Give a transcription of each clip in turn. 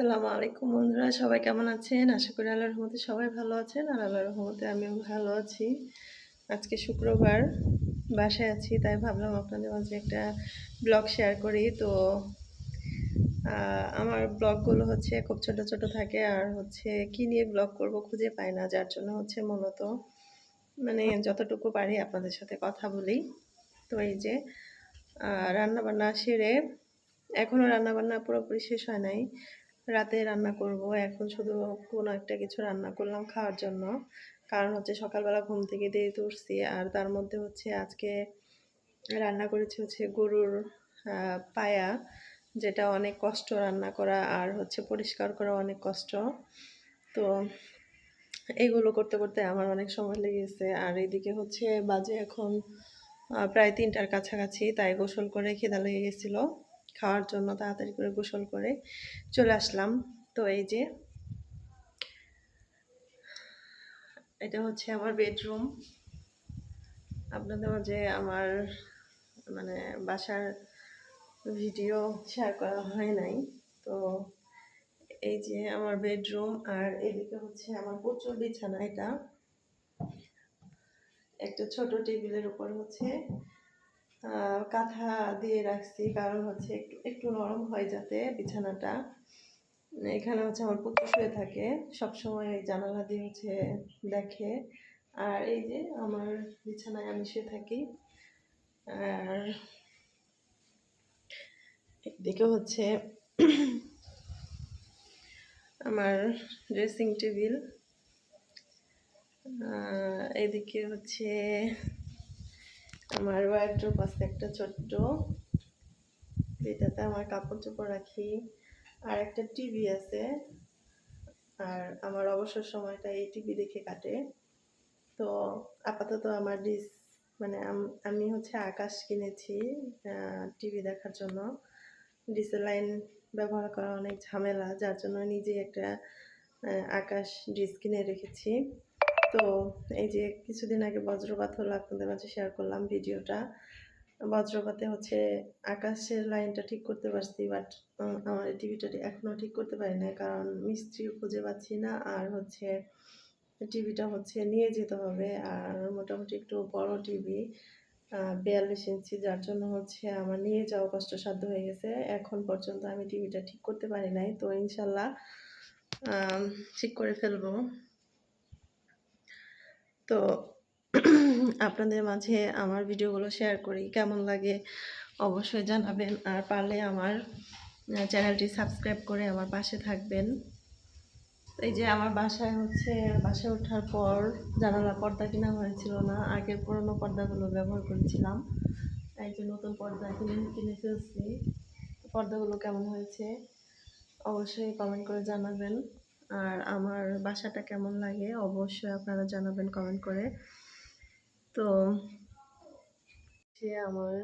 আসসালামু আলাইকুম বন্ধুরা, সবাই কেমন আছেন? আশা করি আল্লাহর রহমতে সবাই ভালো আছেন আর আল্লাহ রহমতে আমিও ভালো আছি। আজকে শুক্রবার, বাসায় আছি, তাই ভাবলাম আপনাদের মাঝে একটা ব্লগ শেয়ার করি। তো আমার ব্লগগুলো হচ্ছে খুব ছোট ছোট থাকে আর হচ্ছে কি নিয়ে ব্লগ করব খুঁজে পাই না, যার জন্য হচ্ছে মূলত মানে যতটুকু পারি আপনাদের সাথে কথা বলি। তো এই যে রান্না বান্না সেরে এখনও রান্নাবান্না পুরোপুরি শেষ হয় নাই। রাতে রান্না করব। এখন শুধু কোনো একটা কিছু রান্না করলাম খাওয়ার জন্য। কারণ হচ্ছে সকালবেলা ঘুম থেকে দেরিতে উঠছি আর তার মধ্যে হচ্ছে আজকে রান্না করেছি হচ্ছে গরুর পায়া, যেটা অনেক কষ্ট রান্না করা আর হচ্ছে পরিষ্কার করা অনেক কষ্ট। তো এগুলো করতে করতে আমার অনেক সময় লেগেছে। আর এদিকে হচ্ছে বাজে এখন প্রায় তিনটার কাছাকাছি, তাই গোসল করে খিদা লেগে গেছিল। খাওয়ার জন্য তাড়াতাড়ি করে গোসল করে চলে আসলাম। তো এই যে এটা হচ্ছে আমার বেডরুম। আপনাদের মাঝে আমার মানে বাসার ভিডিও শেয়ার করা হয় নাই। তো এই যে আমার বেডরুম আর এদিকে হচ্ছে আমার প্রচুর বিছানা এটা। একটা ছোট টেবিলের উপর হচ্ছে কাঁথা দিয়ে রাখছি, কারণ হচ্ছে একটু একটু নরম হয় যাতে বিছানাটা। এখানে হচ্ছে আমার পুত্র শুয়ে থাকে, সবসময় জানালা দিয়ে হচ্ছে দেখে। আর এই যে আমার বিছানায় আমি শুয়ে থাকি। আর এদিকে হচ্ছে আমার ড্রেসিং টেবিল এদিকে হচ্ছে আমার ওয়ার্ড্রোপ আছে, একটা ছোট্ট। যেটাতে আমার কাপড় চোপড় রাখি। আর একটা টিভি আছে। আর আমার অবসর সময়টা এই টিভি দেখে কাটে। তো আপাতত আমার ডিস মানে আমি হচ্ছে আকাশ কিনেছি টিভি দেখার জন্য। ডিসেল লাইন ব্যবহার করা অনেক ঝামেলা, যার জন্য নিজেই একটা আকাশ ডিস কিনে রেখেছি। তো এই যে কিছুদিন আগে বজ্রপাত হলো, আপনাদের মাঝে শেয়ার করলাম ভিডিওটা। বজ্রপাতে হচ্ছে আকাশের লাইনটা ঠিক করতে পারছি বাট আমার টিভিটা এখনও ঠিক করতে পারি না কারণ মিস্ত্রিও খুঁজে পাচ্ছি না, আর হচ্ছে টিভিটা হচ্ছে নিয়ে যেতে হবে, আর মোটামুটি একটু বড় টিভি বিয়াল্লিশ ইঞ্চি, যার জন্য হচ্ছে আমার নিয়ে যাওয়া কষ্টসাধ্য হয়ে গেছে। এখন পর্যন্ত আমি টিভিটা ঠিক করতে পারি নাই, তো ইনশাল্লাহ ঠিক করে ফেলব। তো আপনাদের মাঝে আমার ভিডিওগুলো শেয়ার করি, কেমন লাগে অবশ্যই জানাবেন। আর পারলে আমার চ্যানেলটি সাবস্ক্রাইব করে আমার পাশে থাকবেন। এই যে আমার বাসায় হচ্ছে, বাসায় ওঠার পর জানালা পর্দা কিনা হয়েছিল না, আগের পুরনো পর্দাগুলো ব্যবহার করেছিলাম। এই যে নতুন পর্দা কিনে কিনে ফেলছি। পর্দাগুলো কেমন হয়েছে অবশ্যই কমেন্ট করে জানাবেন। আর আমার বাসাটা কেমন লাগে অবশ্যই আপনারা জানাবেন কমেন্ট করে। তো সে আমার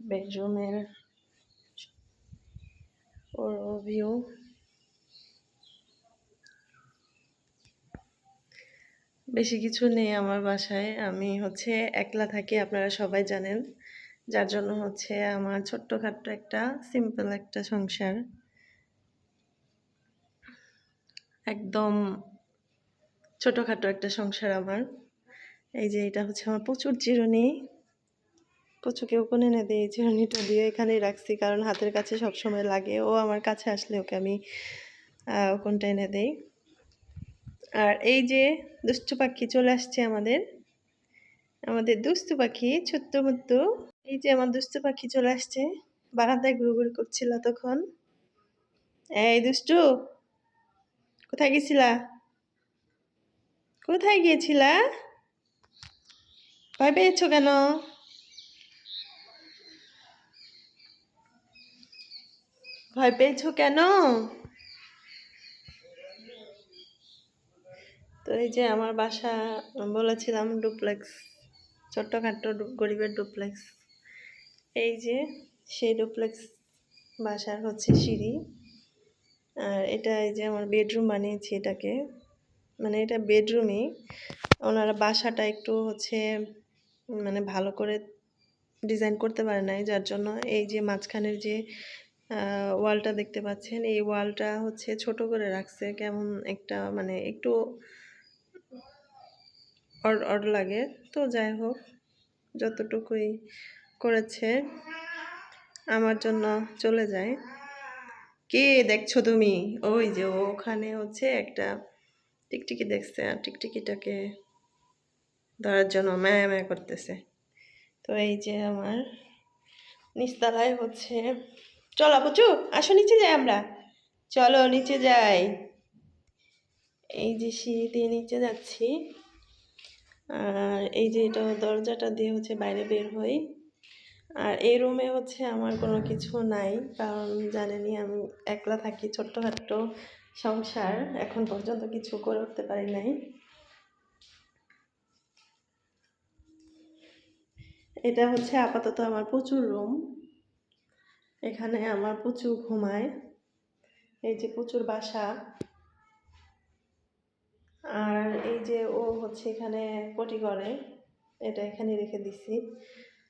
বেডরুমের ভিউ বেশি কিছু নেই আমার বাসায়। আমি হচ্ছে একলা থাকি, আপনারা সবাই জানেন। যার জন্য হচ্ছে আমার ছোট্টখাট্ট একটা সিম্পল একটা সংসার। একদম ছোটোখাটো একটা সংসার আমার। এই যে এটা হচ্ছে আমার প্রচুর চিরুনি কচুকেও কোনে এনে দিই চিরুনিটা দিয়ে এখানেই রাখছি, কারণ হাতের কাছে সব সময় লাগে। ও আমার কাছে আসলে ওকে আমি কোনটা এনে দেই? আর এই যে দুষ্টু পাখি চলে আসছে আমাদের আমাদের দুষ্টু পাখি, ছোট্ট মতো। এই যে আমার দুষ্টু পাখি চলে আসছে, বারান্দায় ঘুরঘুরি করছিল তখন। এই দুষ্টু কোথায় গেছিলা? কোথায় গিয়েছিলা? ভয় পেয়েছ কেন? ভয় পেয়েছ কেন? তো এই যে আমার বাসা বলেছিলাম ডুপ্লেক্স ছোট্টখাট্ট গরিবের ডুপ্লেক্স। এই যে সেই ডুপ্লেক্স বাসার হচ্ছে সিঁড়ি। আর এটা এই যে আমার বেডরুম বানিয়েছি এটাকে। মানে এটা বেডরুমই ওনারা বাসাটা একটু হচ্ছে মানে ভালো করে ডিজাইন করতে পারে নাই, যার জন্য এই যে মাঝখানের যে ওয়ালটা দেখতে পাচ্ছেন, এই ওয়ালটা হচ্ছে ছোট করে রাখছে। কেমন একটা মানে একটু অড লাগে। তো যাই হোক, যতটুকুই করেছে, আমার জন্য চলে যায়। কে দেখছ তুমি? ওই যে ওখানে হচ্ছে একটা টিকটিকি দেখছে আর টিকটিকিটাকে ধরার জন্য ম্যা ম্যা করতেছে। তো এই যে আমার নিচতলায় হচ্ছে, চলো বুঝু আসো নিচে যাই আমরা। চলো নিচে যাই। এই যে সিঁড়ি দিয়ে নিচে যাচ্ছি। আর এই যে এটা দরজাটা দিয়ে হচ্ছে বাইরে বের হই। আর এই রুমে হচ্ছে আমার কোনো কিছু নাই, কারণ জানেনই আমি একলা থাকি, ছোট্টখাট্ট সংসার। এখন পর্যন্ত কিছু করে উঠতে পারি নাই। এটা হচ্ছে আপাতত আমার প্রচুর রুম এখানে আমার প্রচুর ঘুমায়। এই যে প্রচুর বাসা। আর এই যে ও হচ্ছে এখানে পটি করে। এটা এখানে রেখে দিছি।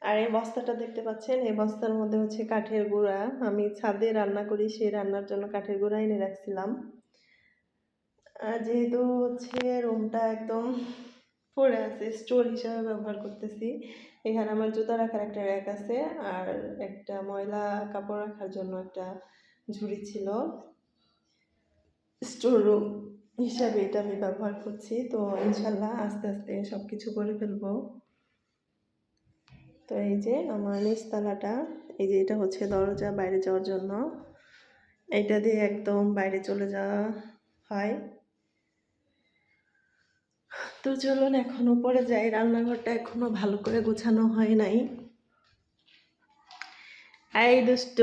আর এই বস্তাটা দেখতে পাচ্ছেন? এই বস্তার মধ্যে হচ্ছে কাঠের গুঁড়া। আমি ছাদে রান্না করি, সেই রান্নার জন্য কাঠের গুঁড়া এনে রাখছিলাম। আর যেহেতু হচ্ছে রুমটা একদম পড়ে আছে, স্টোর হিসাবে ব্যবহার করতেছি, এখানে আমার জুতা রাখার একটা র্যাক আছে আর একটা ময়লা কাপড় রাখার জন্য একটা ঝুড়ি ছিল। স্টোর রুম হিসাবে এটা আমি ব্যবহার করছি, তো ইনশাল্লাহ আস্তে আস্তে সব কিছু করে ফেলব। তো এই যে আমার নিচতলাটা, এই যে এটা হচ্ছে দরজা বাইরে যাওয়ার জন্য। এটা দিয়ে একদম বাইরে চলে যাওয়া হয়। তো চলুন এখন উপরে যাই, রান্নাঘরটা এখনও ভালো করে গোছানো হয় নাই। এই দুষ্ট,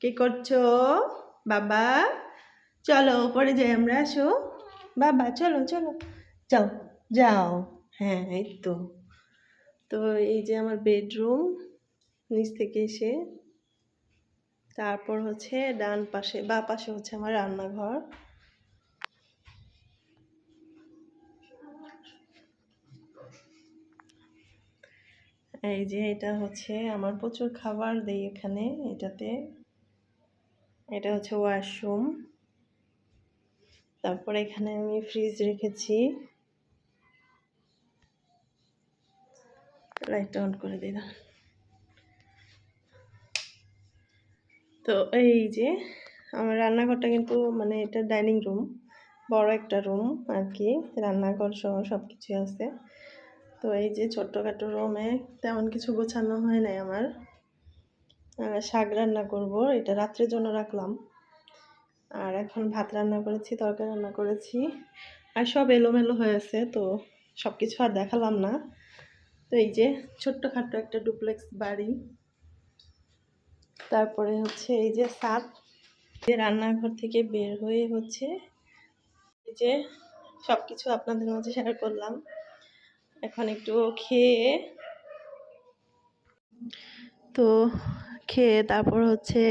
কি করছ? বাবা, চলো উপরে যাই আমরা, আসো। বাবা, চলো চলো। যাও যাও। হ্যাঁ এই তো। তো এই যে আমার বেডরুম নিচ থেকে এসে তারপর হচ্ছে ডান পাশে, বা পাশে হচ্ছে আমার রান্নাঘর। এই যে এটা হচ্ছে আমার প্রচুর খাবার দেই এখানে এটাতে। এটা হচ্ছে ওয়াশরুম তারপরে এখানে আমি ফ্রিজ রেখেছি। লাইটটা অন করে দিলাম তো এই যে আমার রান্নাঘরটা কিন্তু মানে এটা ডাইনিং রুম বড় একটা রুম আর কি, রান্নাঘর সহ সব কিছু আছে। তো এই যে ছোট্টখাটো রুমে তেমন কিছু গোছানো হয় নাই আমার। শাক রান্না করব, এটা রাত্রের জন্য রাখলাম। আর এখন ভাত রান্না করেছি, তরকারি রান্না করেছি। আর সব এলোমেলো হয়ে আছে, তো সব কিছু আর দেখালাম না। তো এই যে ছোট্টখাট্ট একটা ডুপ্লেক্স বাড়ি। তারপরে হচ্ছে এই যে সাত যে রান্নাঘর থেকে বের হয়ে হচ্ছে। এই যে সব কিছু আপনাদের মাঝে শেয়ার করলাম। এখন একটু খেয়ে তো খেয়ে তারপর হচ্ছে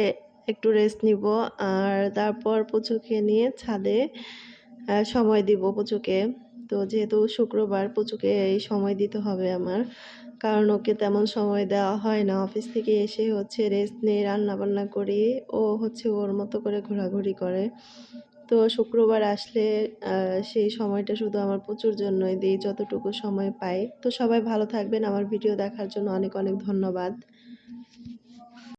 একটু রেস্ট নিব। আর তারপর পুচুকে নিয়ে ছাদে সময় দিব পুচুকে। তো যেহেতু শুক্রবার পুচুকে এই সময় দিতে হবে আমার, কারণ ওকে তেমন সময় দেওয়া হয় না। অফিস থেকে এসে হচ্ছে রেস্ট নিয়ে রান্না বান্না করি। ও হচ্ছে ওর মতো করে ঘোরাঘুরি করে। তো শুক্রবার আসলে সেই সময়টা শুধু আমার প্রচুর জন্যই দিই, যতটুকু সময় পাই। তো সবাই ভালো থাকবেন। আমার ভিডিও দেখার জন্য অনেক অনেক ধন্যবাদ।